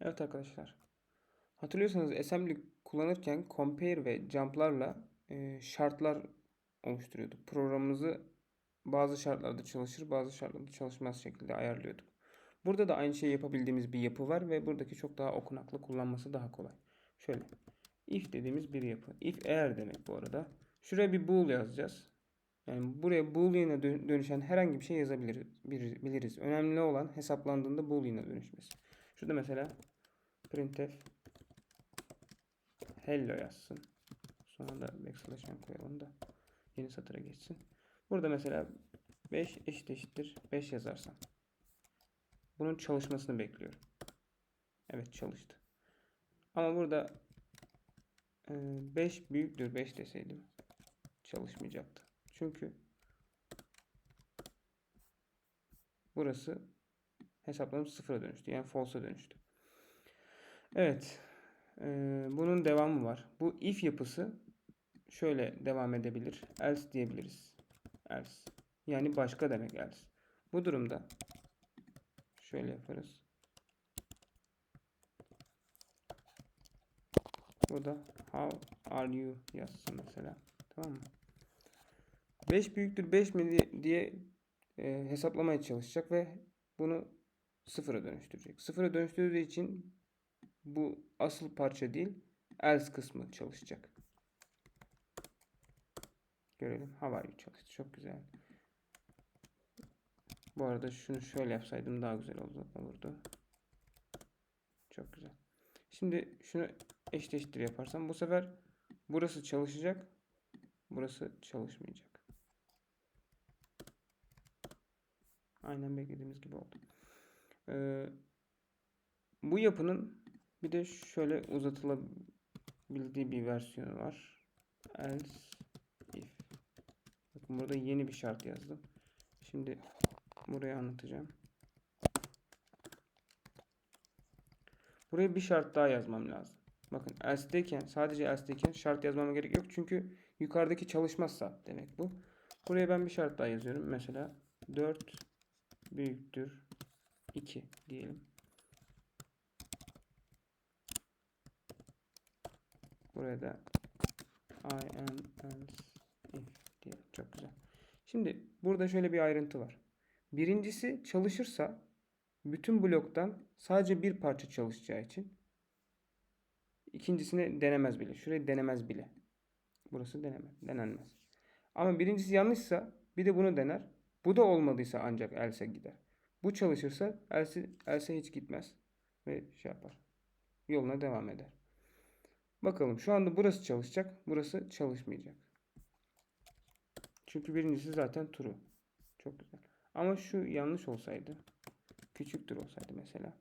Evet arkadaşlar. Hatırlıyorsanız assembly kullanırken compare ve jump'larla e, şartlar oluşturuyorduk. Programımızı bazı şartlarda çalışır, bazı şartlarda çalışmaz şekilde ayarlıyorduk. Burada da aynı şeyi yapabildiğimiz bir yapı var ve buradaki çok daha okunaklı kullanması daha kolay. Şöyle if dediğimiz bir yapı. If eğer demek bu arada. Şuraya bir bool yazacağız. Yani buraya boolean'a dö- dönüşen herhangi bir şey yazabiliriz. biliriz. Önemli olan hesaplandığında boolean'a dönüşmesi. Şurada mesela printf hello yazsın. Sonra da backslash n koyalım da yeni satıra geçsin. Burada mesela 5 eşit eşittir 5 yazarsam. Bunun çalışmasını bekliyorum. Evet çalıştı. Ama burada 5 büyüktür 5 deseydim çalışmayacaktı. Çünkü burası hesaplanıp sıfıra dönüştü. Yani false'a dönüştü. Evet. Ee, bunun devamı var. Bu if yapısı şöyle devam edebilir. Else diyebiliriz. Else. Yani başka demek else. Bu durumda şöyle yaparız. Burada how are you yazsın mesela. Tamam mı? 5 büyüktür 5 mi diye, diye e, hesaplamaya çalışacak ve bunu sıfıra dönüştürecek. Sıfıra dönüştürdüğü için bu asıl parça değil else kısmı çalışacak. Görelim. You çalıştı. Çok güzel. Bu arada şunu şöyle yapsaydım daha güzel olurdu. Çok güzel. Şimdi şunu eşleştir yaparsam bu sefer burası çalışacak. Burası çalışmayacak. Aynen beklediğimiz gibi oldu. Ee, bu yapının bir de şöyle uzatılabildiği bir versiyonu var. Else if. Bakın burada yeni bir şart yazdım. Şimdi buraya anlatacağım. Buraya bir şart daha yazmam lazım. Bakın else'deyken sadece else'deyken şart yazmama gerek yok. Çünkü yukarıdaki çalışmazsa demek bu. Buraya ben bir şart daha yazıyorum. Mesela 4 büyüktür 2 diyelim. Buraya da I am else if diye. Çok güzel. Şimdi burada şöyle bir ayrıntı var. Birincisi çalışırsa bütün bloktan sadece bir parça çalışacağı için ikincisini denemez bile. Şurayı denemez bile. Burası denemez. Denenmez. Ama birincisi yanlışsa bir de bunu dener. Bu da olmadıysa ancak else gider. Bu çalışırsa else, else hiç gitmez. Ve şey yapar. Yoluna devam eder. Bakalım şu anda burası çalışacak. Burası çalışmayacak. Çünkü birincisi zaten true. Çok güzel. Ama şu yanlış olsaydı. Küçüktür olsaydı mesela.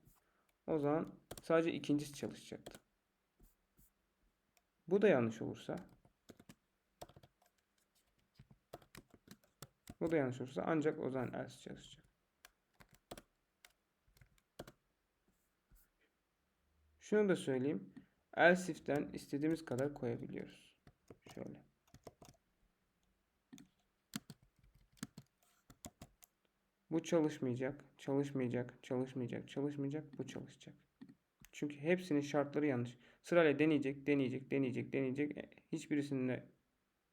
O zaman sadece ikincisi çalışacaktı. Bu da yanlış olursa. Bu da yanlış olursa ancak o zaman else çalışacak. Şunu da söyleyeyim. Else if'ten istediğimiz kadar koyabiliyoruz. Şöyle. Bu çalışmayacak, çalışmayacak, çalışmayacak, çalışmayacak, bu çalışacak. Çünkü hepsinin şartları yanlış. Sırayla deneyecek, deneyecek, deneyecek, deneyecek. E, Hiçbirisinde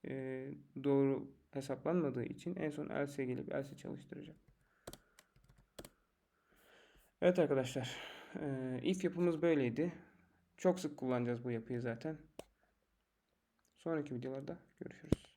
e, doğru hesaplanmadığı için en son else'ye gelip else çalıştıracak. Evet arkadaşlar. E, if yapımız böyleydi. Çok sık kullanacağız bu yapıyı zaten. Sonraki videolarda görüşürüz.